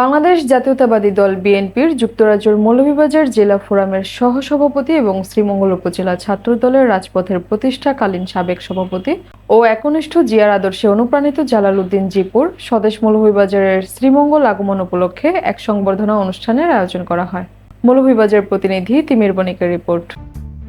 বাংলাদেশ জাতীয়তাবাদী দল বিএনপির যুক্তরাজ্যের মৌলভীবাজার জেলা ফোরামের সহসভাপতি এবং শ্রীমঙ্গল উপজেলা ছাত্র দলের রাজপথের প্রতিষ্ঠাকালীন সাবেক সভাপতি ও একনিষ্ঠ জিয়ার আদর্শে অনুপ্রাণিত জালাল উদ্দিন জিপুর স্বদেশ মৌলভীবাজারের শ্রীমঙ্গল আগমন উপলক্ষে এক সংবর্ধনা অনুষ্ঠানের আয়োজন করা হয়। মৌলভীবাজার প্রতিনিধি তিমির বণিকের রিপোর্ট।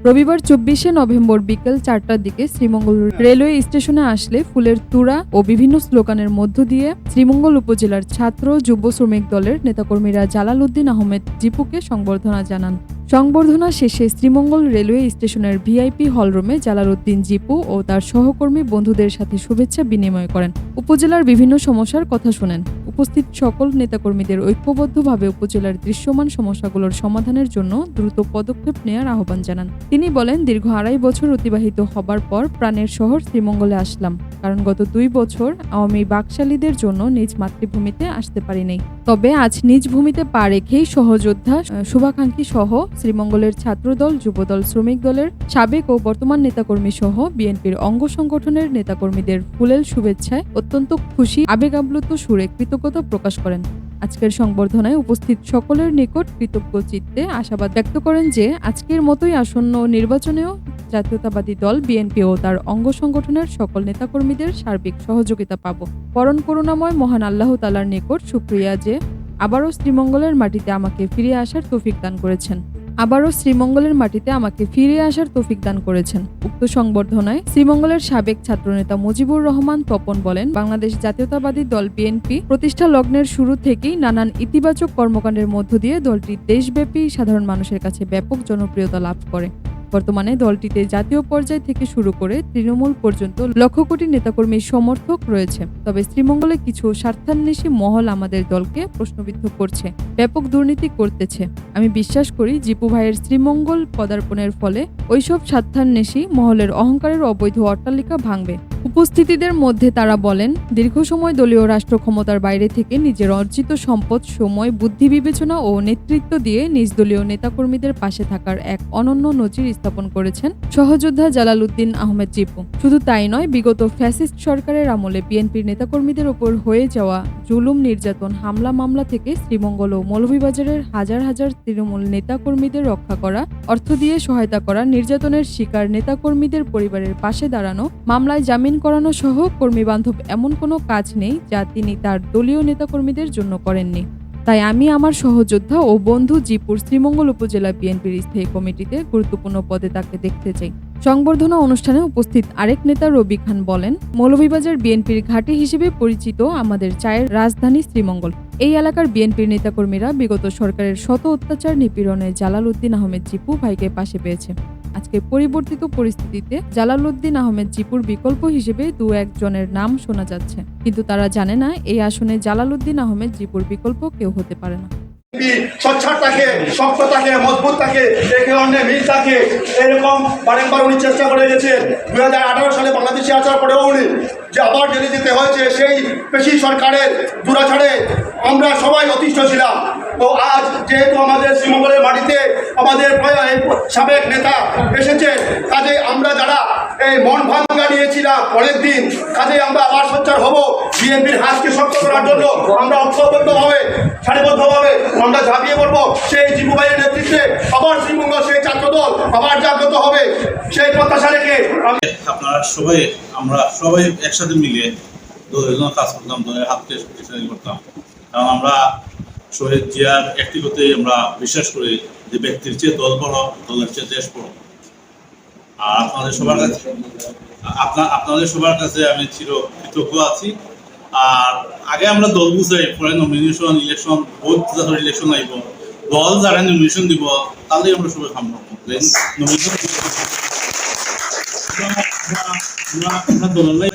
রবিবার চব্বিশে নভেম্বর বিকেল চারটার দিকে শ্রীমঙ্গল রেলওয়ে স্টেশনে আসলে ফুলের তুরা ও বিভিন্ন স্লোগানের মধ্য দিয়ে শ্রীমঙ্গল উপজেলার ছাত্র যুব শ্রমিক দলের নেতাকর্মীরা জালাল উদ্দিন আহমেদ জিপুকে সংবর্ধনা জানান। সংবর্ধনা শেষে শ্রীমঙ্গল রেলওয়ে স্টেশনের ভিআইপি হলরুমে জালাল উদ্দিন জিপু ও তার সহকর্মী বন্ধুদের সাথে শুভেচ্ছা বিনিময় করেন। উপজেলার বিভিন্ন সমস্যার কথা শোনেন। উপস্থিত সকল নেতাকর্মীদের ঐক্যবদ্ধভাবে উপজেলার দৃশ্যমান সমস্যাগুলোর সমাধানের জন্য দ্রুত পদক্ষেপ নেওয়ার আহ্বান জানান। তিনি বলেন, দীর্ঘ আড়াই বছর অতিবাহিত হবার পর প্রাণের শহর শ্রীমঙ্গলে আসলাম। কারণ গত দুই বছর আওয়ামী বাকশালীদের জন্য নিজ মাতৃভূমিতে আসতে পারি নাই তবে আজ নিজ ভূমিতে পা রেখেই সহযোদ্ধা শুভাকাঙ্ক্ষী সহ শ্রীমঙ্গলের ছাত্রদল, যুবদল, শ্রমিক দলের সাবেক ও বর্তমান নেতাকর্মী সহ বিএনপির অঙ্গ সংগঠনের নেতাকর্মীদের ফুলেল শুভেচ্ছায় অত্যন্ত খুশি আবেগাপ্লুত সুরে কৃতজ্ঞতা প্রকাশ করেন। আজকের সংবর্ধনায় উপস্থিত সকলের নিকট কৃতজ্ঞ চিত্তে আশাবাদ ব্যক্ত করেন যে আজকের মতোই আসন্ন নির্বাচনেও জাতীয়তাবাদী দল বিএনপি ও তার অঙ্গ সংগঠনের সকল নেতাকর্মীদের সার্বিক সহযোগিতা পাব। পরণ করুণাময় মহান আল্লাহ তালার নিকট সুক্রিয়া যে আবারও শ্রীমঙ্গলের মাটিতে আমাকে ফিরে আসার তৌফিক দান করেছেন। আবারও শ্রীমঙ্গলের মাটিতে আমাকে ফিরে আসার তৌফিক দান করেছেন। উক্ত সংবর্ধনায় শ্রীমঙ্গলের সাবেক ছাত্রনেতা মুজিবুর রহমান তপন বলেন, বাংলাদেশ জাতীয়তাবাদী দল বিএনপি প্রতিষ্ঠা লগ্নের শুরু থেকেই নানান ইতিবাচক কর্মকাণ্ডের মধ্য দিয়ে দলটি দেশব্যাপী সাধারণ মানুষের কাছে ব্যাপক জনপ্রিয়তা লাভ করে। বর্তমানে দলটিতে জাতীয় পর্যায় থেকে শুরু করে তৃণমূল পর্যন্ত লক্ষ কোটি নেতাকর্মীর সমর্থক রয়েছে। তবে শ্রীমঙ্গলে কিছু স্বার্থান্বেষী মহল আমাদের দলকে প্রশ্নবিদ্ধ করছে, ব্যাপক দুর্নীতি করতেছে। আমি বিশ্বাস করি জিপু ভাইয়ের শ্রীমঙ্গল পদার্পণের ফলে ওইসব স্বার্থান্বেষী মহলের অহংকারের অবৈধ অট্টালিকা ভাঙবে। উপস্থিতিদের মধ্যে তারা বলেন, দীর্ঘ সময় দলীয় রাষ্ট্র ক্ষমতার বাইরে থেকে নিজের অর্জিত সম্পদ, সময়, বুদ্ধি বিবেচনা ও নেতৃত্ব দিয়ে নিজ দলীয় নেতাকর্মীদের পাশে থাকার এক অনন্য নজির স্থাপন করেছেন সহযোদ্ধা জালাল উদ্দিন আহমেদ জিপু। শুধু তাই নয়, বিগত ফ্যাসিস্ট সরকারের আমলে বিএনপির নেতাকর্মীদের ওপর হয়ে যাওয়া জুলুম, নির্যাতন, হামলা মামলা থেকে শ্রীমঙ্গল ও মৌলভীবাজারের হাজার হাজার তৃণমূল নেতাকর্মীদের রক্ষা করা অর্থ দিয়ে সহায়তা করা, নির্যাতনের শিকার নেতাকর্মীদের পরিবারের পাশে দাঁড়ানো, মামলায় জামিন করানো সহ কর্মীবান্ধব এমন কোনো কাজ নেই যা তিনি তার দলীয় নেতাকর্মীদের জন্য করেননি। তাই আমি আমার সহযোদ্ধা ও বন্ধু জিপুর শ্রীমঙ্গল উপজেলা বিএনপির স্থায়ী কমিটিতে গুরুত্বপূর্ণ পদে তাকে দেখতে চাই। সংবর্ধনা অনুষ্ঠানে উপস্থিত আরেক নেতা রবি খান বলেন, মৌলভীবাজার বিএনপির ঘাঁটি হিসেবে পরিচিত আমাদের চায়ের রাজধানী শ্রীমঙ্গল। এই এলাকার বিএনপির নেতাকর্মীরা বিগত সরকারের শত অত্যাচার নিপীড়নে জালাল উদ্দিন আহমেদ জিপু ভাইকে পাশে পেয়েছে। আজকে পরিবর্তিত পরিস্থিতিতে জালাল উদ্দিন আহমেদ জিপুর বিকল্প হিসেবে দু একজনের নাম শোনা যাচ্ছে। কিন্তু তারা জানে না, এই আসনে জালাল উদ্দিন আহমেদ জিপুর বিকল্প কেউ হতে পারে না। কি স্বচ্ছার থাকে শক্ত থাকে মজবুত থাকে একে অন্যের মিল থাকে এরকম বারেম্বার উনি চেষ্টা করে গেছেন। দু হাজার আঠারো সালে বাংলাদেশে আসার পরেও উনি যে আবার জেলে যেতে হয়েছে, সেই পেশি সরকারের দূরাছাড়ে আমরা সবাই অতিষ্ঠ ছিলাম। তো আজ যেহেতু আমাদের শ্রীমঙ্গলের মাটিতে আমাদের সাবেক নেতা এসেছে কাজে আমরা যারা এই মন ভাঙ্গা নিয়েছিলাম অনেক দিন, কাজে আমরা আবার সোচ্চার হব। বিএনপির হাতকে শক্ত করার জন্য আমরা ঐক্যবদ্ধভাবে, সারিবদ্ধভাবে আমরা ঝাঁপিয়ে পড়ব। সেই জিবুভাইয়ের নেতৃত্বে আবার শ্রীমঙ্গল সেই ছাত্রদল আবার জাগ্রত হবে। সেই প্রত্যাশা রেখে আপনারা সবাই, আমরা সবাই একসাথে মিলে কাজ করতাম হাতকে শক্তিশালী করতাম। কারণ আমরা শহীদ জিয়ার একটিগতই আমরা বিশ্বাস করি যে ব্যক্তির চেয়ে দল বড়, দলের চেয়ে দেশ বড়। আর আপনাদের সবার কাছে আপনার আপনাদের সবার কাছে আমি চির কৃতজ্ঞ আছি। আর আগে আমরা দল বুঝাই, পরে নমিনেশন ইলেকশন ভোট ইলেকশন আইব। দল যারা নমিনেশন দিব তাহলে আমরা সবাই কাম করব নমিনেশন আমরা দলের